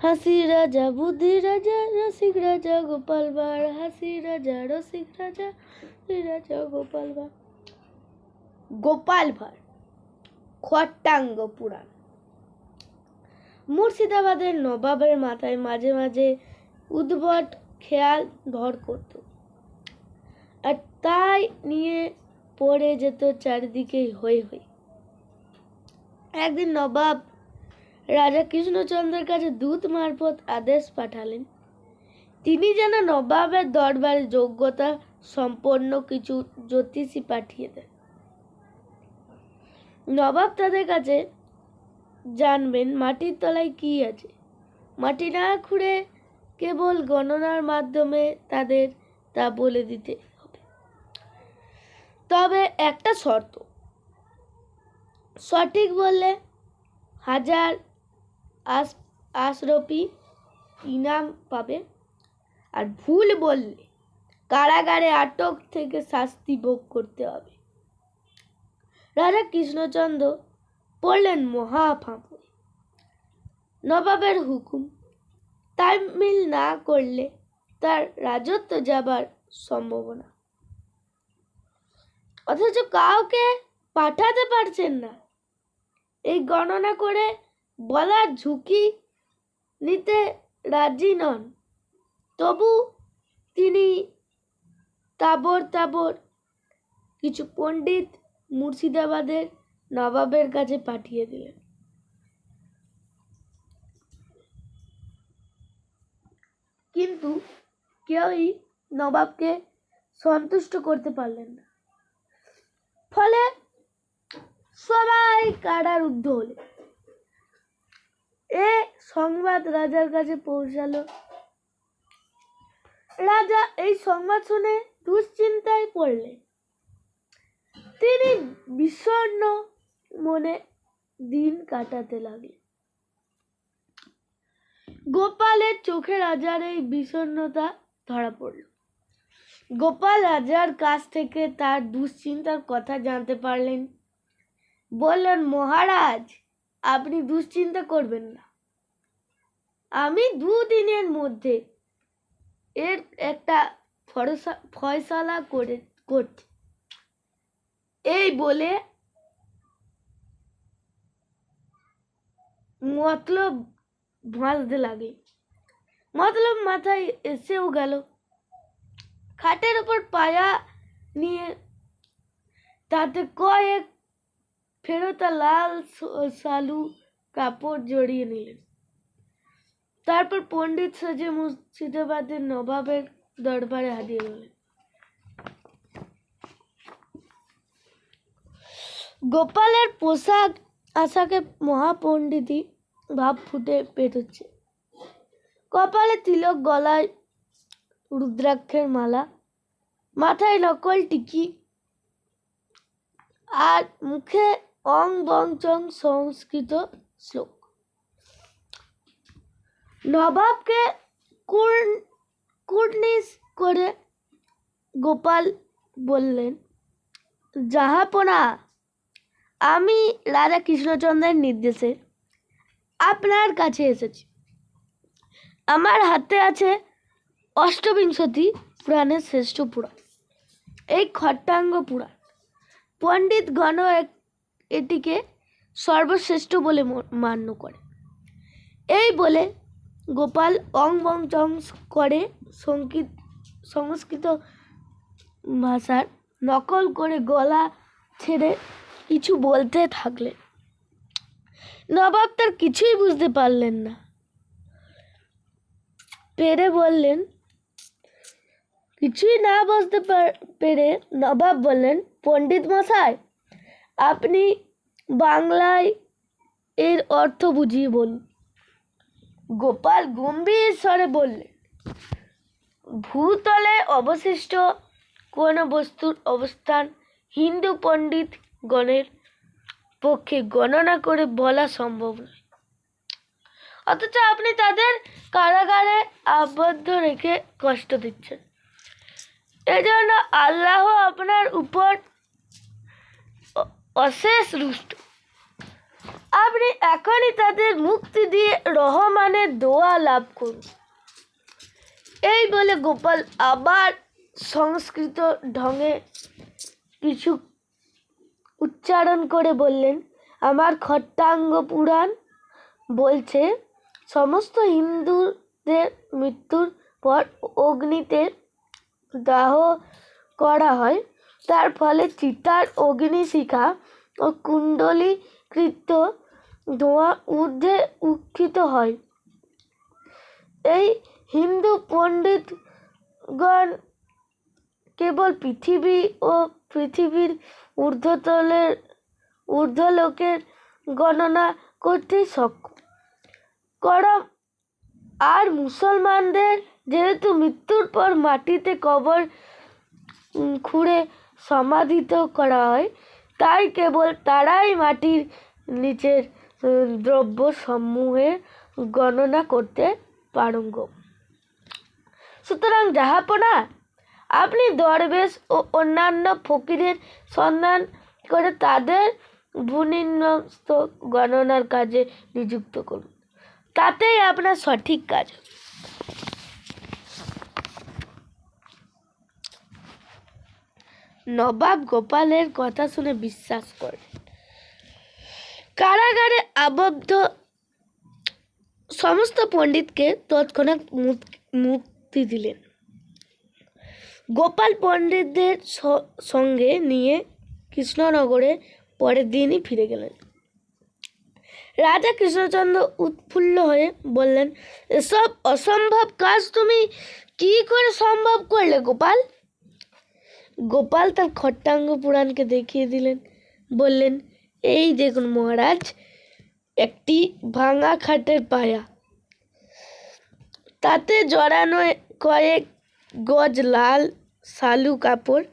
হাসি রাজা, বুদ্ধি রাজা, রসিক রাজা, গোপাল ভাঁড়, হাসি রাজা, রসিক রাজা রাজা, গোপাল ভাঁড়। গোপাল ভাঁড়, খট্টাঙ্গ পুরাণ। মুর্শিদাবাদের নবাবের মাথায় মাঝে মাঝে উদ্ভট খেয়াল ভর করত। আর তাই নিয়ে পড়ে যেত চারিদিকে হয়ে হয়ে একদিন নবাব রাজা কৃষ্ণচন্দ্রের কাছে দূত মারফত আদেশ পাঠালেন। তিনি যেন নবাবের দরবারে যোগ্যতা সম্পন্ন কিছু জ্যোতিষী পাঠিয়ে দেন। নবাব তাদের কাছে জানবেন, মাটির তলায় কি আছে? মাটি না খুঁড়ে কেবল গণনার মাধ্যমে তাদের তা বলে দিতে হবে। তবে একটা শর্ত। সঠিক বললে হাজার আস, আশরফি ইনাম পাবে। আর ভুল বললে কারাগারে আটক থেকে শাস্তি ভোগ করতে হবে। রাজা কৃষ্ণচন্দ্র পড়লেন মহা ফাঁপড়ে নবাবের হুকুম। তাই মিল না করলে তার রাজত্ব যাবার সম্ভাবনা। অথচ কাউকে পাঠাতে পারছেন না। এই গণনা করে বলার ঝুঁকি নিতে রাজি নন। তবু তিনি তাবর তাবর কিছু পণ্ডিত মুর্শিদাবাদের নবাবের কাছে পাঠিয়ে দিলেন। কিন্তু কেউই নবাবকে সন্তুষ্ট করতে পারলেন না। ফলে সবাই কারারুদ্ধ হলেন। এ সংবাদ রাজার কাছে পৌঁছালো। রাজা এই সংবাদ শুনে দুশ্চিন্তায় পড়লেন তিনি বিষণ্ণ মনে দিন কাটাতে লাগলেন। গোপালের চোখে রাজার এই বিষণ্ণতা ধরা পড়ল। গোপাল রাজার কাছ থেকে তার দুশ্চিন্তার কথা জানতে পারলেন। বললেন, মহারাজ, আপনি দুশ্চিন্তা করবেন না। আমি দুদিনের মধ্যে এর একটা ফরসা ফয়সালা করে, করছি। এই বলে মতলব ভাঁজতে লাগে মতলব মাথায় এসেও গেল। খাটের ওপর পায়া নিয়ে তাতে কয়েক ফেরতা লাল সালু কাপড় জড়িয়ে নিলেন। তারপর পণ্ডিত সাজে মুর্শিদাবাদের নবাবের দরবারে হাজির হলেন। গোপালের পোশাক আশাকে মহাপণ্ডিতই ভাব ফুটে পেটোচ্ছে কপালে তিলক, গলায় রুদ্রাক্ষের মালা, মাথায় নকল টিকি, আর মুখে অং বং চং সংস্কৃত শ্লোক। নবাবকে কুর্নিশ করে গোপাল বললেন জাহাপনা আমি রাজা কৃষ্ণচন্দ্রের নির্দেশে আপনার কাছে এসেছি আমার হাতে আছে অষ্টবিংশতি পুরাণের শ্রেষ্ঠ পুরাণ এই খট্টাঙ্গ পুরাণ। পণ্ডিত গণ এটিকে সর্বশ্রেষ্ঠ বলে মান্য করে। এই বলে গোপাল অং বং চং করে সংকীত সংস্কৃত ভাষার নকল করে গলা ছেড়ে কিছু বলতে থাকলেন। নবাব তার কিছুই বুঝতে পারলেন না। পেরে বললেন, কিছুই না বুঝতে পেরে নবাব বললেন, পণ্ডিত মশাই, আপনি বাংলায় এর অর্থ বুঝিয়ে বলুন। গোপাল গম্ভীর স্বরে বললেন ভূতলে অবশিষ্ট কোনো বস্তুর অবস্থান হিন্দু পণ্ডিত গণের পক্ষে গণনা করে বলা সম্ভব নয়। অথচ আপনি তাদের কারাগারে আবদ্ধ রেখে কষ্ট দিচ্ছেন। এজন্য আল্লাহ আপনার উপর অশেষ রুষ্ট আপনি এখনই তাদের মুক্তি দিয়ে রহমানের দোয়া লাভ করুন। এই বলে গোপাল আবার সংস্কৃত ঢঙে কিছু উচ্চারণ করে বললেন, আমার খট্টাঙ্গ পুরাণ বলছে, সমস্ত হিন্দুদের মৃত্যুর পর অগ্নিতে দাহ করা হয়। তার ফলে চিতার অগ্নিশিখা ও কুণ্ডলীকৃত ধোঁয়া ঊর্ধ্বে হয়। এই হিন্দু পণ্ডিতগণ কেবল পৃথিবী ও পৃথিবীর ঊর্ধ্বতলের ঊর্ধ্বলোকের গণনা করতে সক্ষম করা আর মুসলমানদের যেহেতু মৃত্যুর পর মাটিতে কবর খুঁড়ে সমাধিত করা হয়, তাই কেবল তারাই মাটির নিচের দ্রব্য সমূহের গণনা করতে পারঙ্গম সুতরাং জাহাপনা আপনি দরবেশ ও অন্যান্য ফকিরের সন্ধান করে তাদের ভূনিন্যস্ত গণনার কাজে নিযুক্ত করুন। তাতেই আপনার সঠিক কাজ। নবাব গোপালের কথা শুনে বিশ্বাস করেন। কারাগারে আবদ্ধ সমস্ত পণ্ডিতকে তৎক্ষণাৎ মুক্তি দিলেন। গোপাল পণ্ডিতদের সঙ্গে নিয়ে কৃষ্ণনগরে পরের দিনই ফিরে গেলেন। রাজা কৃষ্ণচন্দ্র উৎফুল্ল হয়ে বললেন, এসব অসম্ভব কাজ তুমি কি করে সম্ভব করলে গোপাল? গোপাল তার খট্টাঙ্গ পুরাণকে দেখিয়ে দিলেন, বললেন, এই দেখুন মহারাজ একটি ভাঙা খাটের পায়া। তাতে জড়ানো কয়েক গজ লাল শালু কাপড়।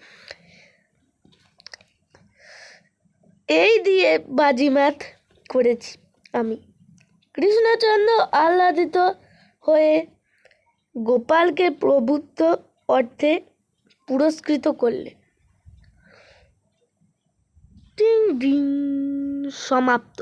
এই দিয়ে বাজিমাত করেছি আমি। কৃষ্ণচন্দ্র আহ্লাদিত হয়ে গোপালকে প্রভুত্ব অর্থে পুরস্কৃত করলে টিং ডিং সমাপ্ত।